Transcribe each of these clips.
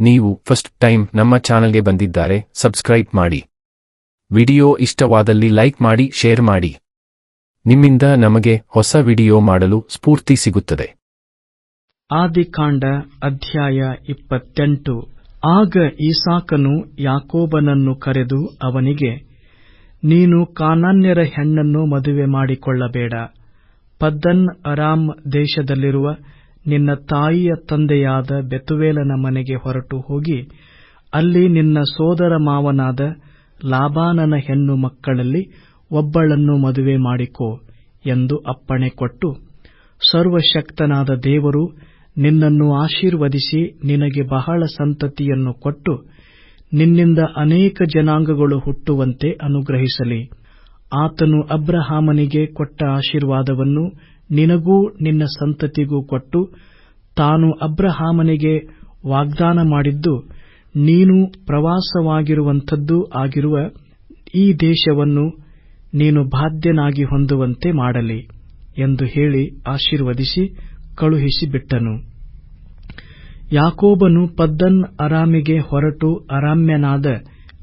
ನೀವು first time ನಮ್ಮ ಚಾನಲ್ಗೆ ಬಂದಿದ್ದಾರೆ, ಸಬ್ಸ್ಕ್ರೈಬ್ ಮಾಡಿ. ವಿಡಿಯೋ ಇಷ್ಟವಾದಲ್ಲಿ ಲೈಕ್ ಮಾಡಿ, ಶೇರ್ ಮಾಡಿ. ನಿಮ್ಮಿಂದ ನಮಗೆ ಹೊಸ ವಿಡಿಯೋ ಮಾಡಲು ಸ್ಫೂರ್ತಿ ಸಿಗುತ್ತದೆ. ಆದಿಕಾಂಡ ಅಧ್ಯಾಯ ಇಪ್ಪತ್ತೆಂಟು. ಆಗ ಈಸಾಕನು ಯಾಕೋಬನನ್ನು ಕರೆದು ಅವನಿಗೆ, ನೀನು ಕಾನಾನ್ಯರ ಹೆಣ್ಣನ್ನು ಮದುವೆ ಮಾಡಿಕೊಳ್ಳಬೇಡ. ಪದ್ದನ್ ಅರಾಮ್ ದೇಶದಲ್ಲಿರುವ ನಿನ್ನ ತಾಯಿಯ ತಂದೆಯಾದ ಬೆತುವೇಲನ ಮನೆಗೆ ಹೊರಟು ಹೋಗಿ, ಅಲ್ಲಿ ನಿನ್ನ ಸೋದರ ಮಾವನಾದ ಲಾಬಾನನ ಹೆಣ್ಣು ಮಕ್ಕಳಲ್ಲಿ ಒಬ್ಬಳನ್ನು ಮದುವೆ ಮಾಡಿಕೋ ಎಂದು ಅಪ್ಪಣೆ ಕೊಟ್ಟು, ಸರ್ವಶಕ್ತನಾದ ದೇವರು ನಿನ್ನನ್ನು ಆಶೀರ್ವದಿಸಿ ನಿನಗೆ ಬಹಳ ಸಂತತಿಯನ್ನು ಕೊಟ್ಟು, ನಿನ್ನಿಂದ ಅನೇಕ ಜನಾಂಗಗಳು ಹುಟ್ಟುವಂತೆ ಅನುಗ್ರಹಿಸಲಿ. ಆತನು ಅಬ್ರಹಾಮನಿಗೆ ಕೊಟ್ಟ ಆಶೀರ್ವಾದವನ್ನು ನಿನಗೂ ನಿನ್ನ ಸಂತತಿಗೂ ಕೊಟ್ಟು ತಾನು ಅಬ್ರಹಾಮನಿಗೆ ವಾಗ್ದಾನ ಮಾಡಿದ್ದು ನೀನು ಪ್ರವಾಸವಾಗಿರುವಂಥದ್ದು ಆಗಿರುವ ಈ ದೇಶವನ್ನು ನೀನು ಬಾಧ್ಯನಾಗಿ ಹೊಂದುವಂತೆ ಮಾಡಲಿ ಎಂದು ಹೇಳಿ ಆಶೀರ್ವದಿಸಿ ಕಳುಹಿಸಿಬಿಟ್ಟನು. ಯಾಕೋಬನು ಪದ್ದನ್ ಅರಾಮಿಗೆ ಹೊರಟು ಅರಾಮ್ಯನಾದ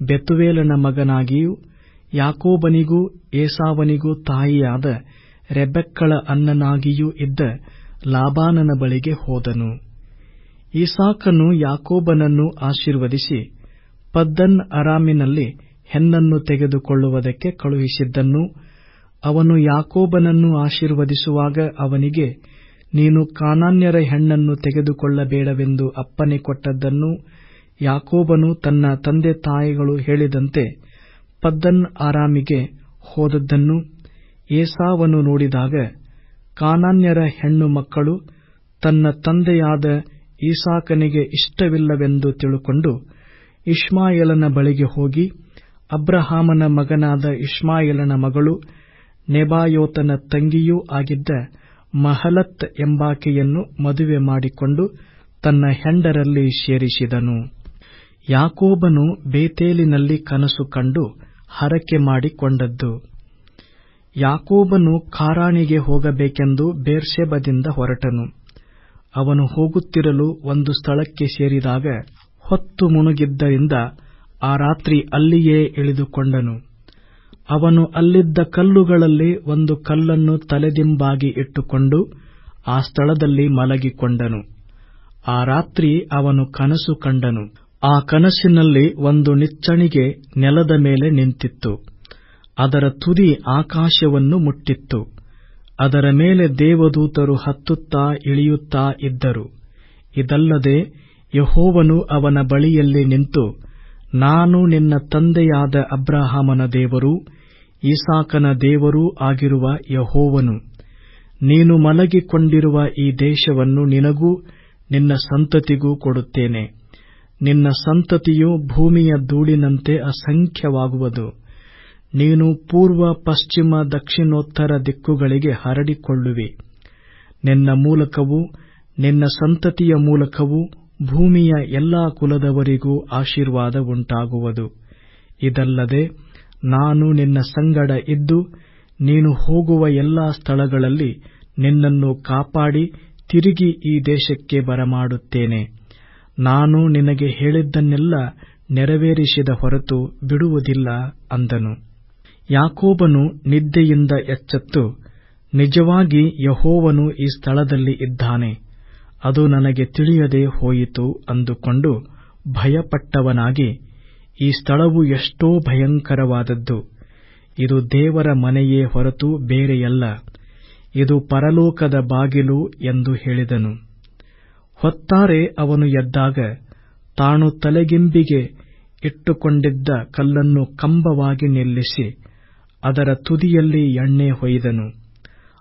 ಬೆತುವೇಲನ ಮಗನಾಗಿಯೂ ಯಾಕೋಬನಿಗೂ ಏಸಾವನಿಗೂ ತಾಯಿಯಾದ ರೆಬೆಕ್ಕಳ ಅನ್ನನಾಗಿಯೂ ಇದ್ದ ಲಾಬಾನನ ಬಳಿಗೆ ಹೋದನು. ಇಸಾಕನು ಯಾಕೋಬನನ್ನು ಆಶೀರ್ವದಿಸಿ ಪದ್ದನ್ ಅರಾಮಿನಲ್ಲಿ ಹೆಣ್ಣನ್ನು ತೆಗೆದುಕೊಳ್ಳುವುದಕ್ಕೆ ಕಳುಹಿಸಿದ್ದನ್ನು, ಅವನು ಯಾಕೋಬನನ್ನು ಆಶೀರ್ವದಿಸುವಾಗ ಅವನಿಗೆ, ನೀನು ಕಾನಾನ್ಯರ ಹೆಣ್ಣನ್ನು ತೆಗೆದುಕೊಳ್ಳಬೇಡವೆಂದು ಅಪ್ಪನೆ ಕೊಟ್ಟದ್ದನ್ನು ಯಾಕೋಬನು ತನ್ನ ತಂದೆ ತಾಯಿಗಳು ಹೇಳಿದಂತೆ ಪದ್ದನ್ ಆರಾಮಿಗೆ ಹೋದದ್ದನ್ನು ಏಸಾವನು ನೋಡಿದಾಗ ಕಾನಾನ್ಯರ ಹೆಣ್ಣು ಮಕ್ಕಳು ತನ್ನ ತಂದೆಯಾದ ಈಸಾಕನಿಗೆ ಇಷ್ಟವಿಲ್ಲವೆಂದು ತಿಳುಕೊಂಡು ಇಷ್ಮಾಯೇಲನ ಬಳಿಗೆ ಹೋಗಿ ಅಬ್ರಹಾಮನ ಮಗನಾದ ಇಷ್ಮಾಯೇಲನ ಮಗಳು ನೆಬಾಯೋತನ ತಂಗಿಯೂ ಆಗಿದ್ದ ಮಹಲತ್ ಎಂಬಾಕೆಯನ್ನು ಮದುವೆ ಮಾಡಿಕೊಂಡು ತನ್ನ ಹೆಂಡರಲ್ಲಿ ಸೇರಿಸಿದನು. ಯಾಕೋಬನು ಬೇತೇಲಿನಲ್ಲಿ ಕನಸು ಕಂಡು ಹರಕೆ ಮಾಡಿಕೊಂಡದ್ದು. ಯಾಕೋಬನು ಖಾರಾಣಿಗೆ ಹೋಗಬೇಕೆಂದು ಬೇರ್ಷೆಬದಿಂದ ಹೊರಟನು. ಅವನು ಹೋಗುತ್ತಿರಲು ಒಂದು ಸ್ಥಳಕ್ಕೆ ಸೇರಿದಾಗ ಹೊತ್ತು ಮುನುಗಿದ್ದರಿಂದ ಆ ರಾತ್ರಿ ಅಲ್ಲಿಯೇ ಇಳಿದುಕೊಂಡನು. ಅವನು ಅಲ್ಲಿದ್ದ ಕಲ್ಲುಗಳಲ್ಲಿ ಒಂದು ಕಲ್ಲನ್ನು ತಲೆದಿಂಬಾಗಿ ಇಟ್ಟುಕೊಂಡು ಆ ಸ್ಥಳದಲ್ಲಿ ಮಲಗಿಕೊಂಡನು. ಆ ರಾತ್ರಿ ಅವನು ಕನಸು ಕಂಡನು. ಆ ಕನಸಿನಲ್ಲಿ ಒಂದು ನಿಚ್ಚಣಿಗೆ ನೆಲದ ಮೇಲೆ ನಿಂತಿತ್ತು. ಅದರ ತುದಿ ಆಕಾಶವನ್ನು ಮುಟ್ಟಿತ್ತು. ಅದರ ಮೇಲೆ ದೇವದೂತರು ಹತ್ತುತ್ತಾ ಇಳಿಯುತ್ತಾ ಇದ್ದರು. ಇದಲ್ಲದೆ ಯಹೋವನು ಅವನ ಬಳಿಯಲ್ಲಿ ನಿಂತು, ನಾನು ನಿನ್ನ ತಂದೆಯಾದ ಅಬ್ರಹಾಮನ ದೇವರು, ಈಸಾಕನ ದೇವರೂ ಆಗಿರುವ ಯಹೋವನು. ನೀನು ಮಲಗಿಕೊಂಡಿರುವ ಈ ದೇಶವನ್ನು ನಿನಗೂ ನಿನ್ನ ಸಂತತಿಗೂ ಕೊಡುತ್ತೇನೆ. ನಿನ್ನ ಸಂತತಿಯು ಭೂಮಿಯ ಧೂಳಿನಂತೆ ಅಸಂಖ್ಯವಾಗುವುದು. ನೀನು ಪೂರ್ವ, ಪಶ್ಚಿಮ, ದಕ್ಷಿಣೋತ್ತರ ದಿಕ್ಕುಗಳಿಗೆ ಹರಡಿಕೊಳ್ಳುವೆ. ನಿನ್ನ ಮೂಲಕವೂ, ನಿನ್ನ ಸಂತತಿಯ ಮೂಲಕವೂ ಭೂಮಿಯ ಎಲ್ಲಾ ಕುಲದವರಿಗೂ ಆಶೀರ್ವಾದ ಉಂಟಾಗುವುದು. ಇದಲ್ಲದೆ ನಾನು ನಿನ್ನ ಸಂಗಡ ಇದ್ದು, ನೀನು ಹೋಗುವ ಎಲ್ಲಾ ಸ್ಥಳಗಳಲ್ಲಿ ನಿನ್ನನ್ನು ಕಾಪಾಡಿ ತಿರುಗಿ ಈ ದೇಶಕ್ಕೆ ಬರಮಾಡುತ್ತೇನೆ. ನಾನು ನಿನಗೆ ಹೇಳಿದ್ದನ್ನೆಲ್ಲ ನೆರವೇರಿಸಿದ ಹೊರತು ಬಿಡುವುದಿಲ್ಲ ಅಂದನು. ಯಾಕೋಬನು ನಿದ್ದೆಯಿಂದ ಎಚ್ಚೆತ್ತು, ನಿಜವಾಗಿ ಯಹೋವನು ಈ ಸ್ಥಳದಲ್ಲಿ ಇದ್ದಾನೆ, ಅದು ನನಗೆ ತಿಳಿಯದೆ ಹೋಯಿತು ಅಂದುಕೊಂಡು ಭಯಪಟ್ಟವನಾಗಿ, ಈ ಸ್ಥಳವು ಎಷ್ಟೋ ಭಯಂಕರವಾದದ್ದು, ಇದು ದೇವರ ಮನೆಯೇ ಹೊರತು ಬೇರೆಯಲ್ಲ, ಇದು ಪರಲೋಕದ ಬಾಗಿಲು ಎಂದು ಹೇಳಿದನು. ಹೊತ್ತಾರೆ ಅವನು ಎದ್ದಾಗ ತಾನು ತಲೆಗಿಂಬಿಗೆ ಇಟ್ಟುಕೊಂಡಿದ್ದ ಕಲ್ಲನ್ನು ಕಂಬವಾಗಿ ನಿಲ್ಲಿಸಿ ಅದರ ತುದಿಯಲ್ಲಿ ಎಣ್ಣೆ ಹೊಯ್ದನು.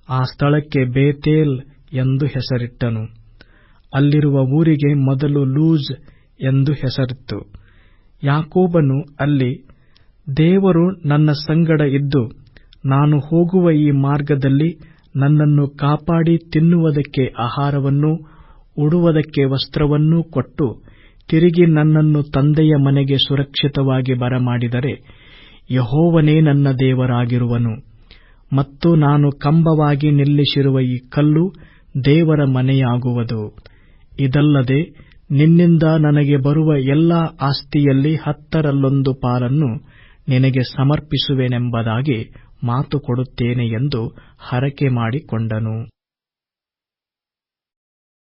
ಆ ಸ್ಥಳಕ್ಕೆ ಬೇತೇಲ್ ಎಂದು ಹೆಸರಿಟ್ಟನು. ಅಲ್ಲಿರುವ ಊರಿಗೆ ಮೊದಲು ಲೂಜ್ ಎಂದು ಹೆಸರಿತ್ತು. ಯಾಕೋಬನು ಅಲ್ಲಿ, ದೇವರು ನನ್ನ ಸಂಗಡ ಇದ್ದು, ನಾನು ಹೋಗುವ ಈ ಮಾರ್ಗದಲ್ಲಿ ನನ್ನನ್ನು ಕಾಪಾಡಿ ತಿನ್ನುವುದಕ್ಕೆ ಆಹಾರವನ್ನೂ, ಉಡುವುದಕ್ಕೆ ವಸ್ತ್ರವನ್ನೂ ಕೊಟ್ಟು, ತಿರುಗಿ ನನ್ನನ್ನು ತಂದೆಯ ಮನೆಗೆ ಸುರಕ್ಷಿತವಾಗಿ ಬರಮಾಡಿದರೆ ಯಹೋವನೇ ನನ್ನ ದೇವರಾಗಿರುವನು. ಮತ್ತು ನಾನು ಕಂಬವಾಗಿ ನಿಲ್ಲಿಸಿರುವ ಈ ಕಲ್ಲು ದೇವರ ಮನೆಯಾಗುವುದು. ಇದಲ್ಲದೆ ನಿನ್ನಿಂದ ನನಗೆ ಬರುವ ಎಲ್ಲಾ ಆಸ್ತಿಯಲ್ಲಿ ಹತ್ತರಲ್ಲೊಂದು ಪಾಲನ್ನು ನಿನಗೆ ಸಮರ್ಪಿಸುವೆನೆಂಬುದಾಗಿ ಮಾತು ಕೊಡುತ್ತೇನೆ ಎಂದು ಹರಕೆ ಮಾಡಿಕೊಂಡನು.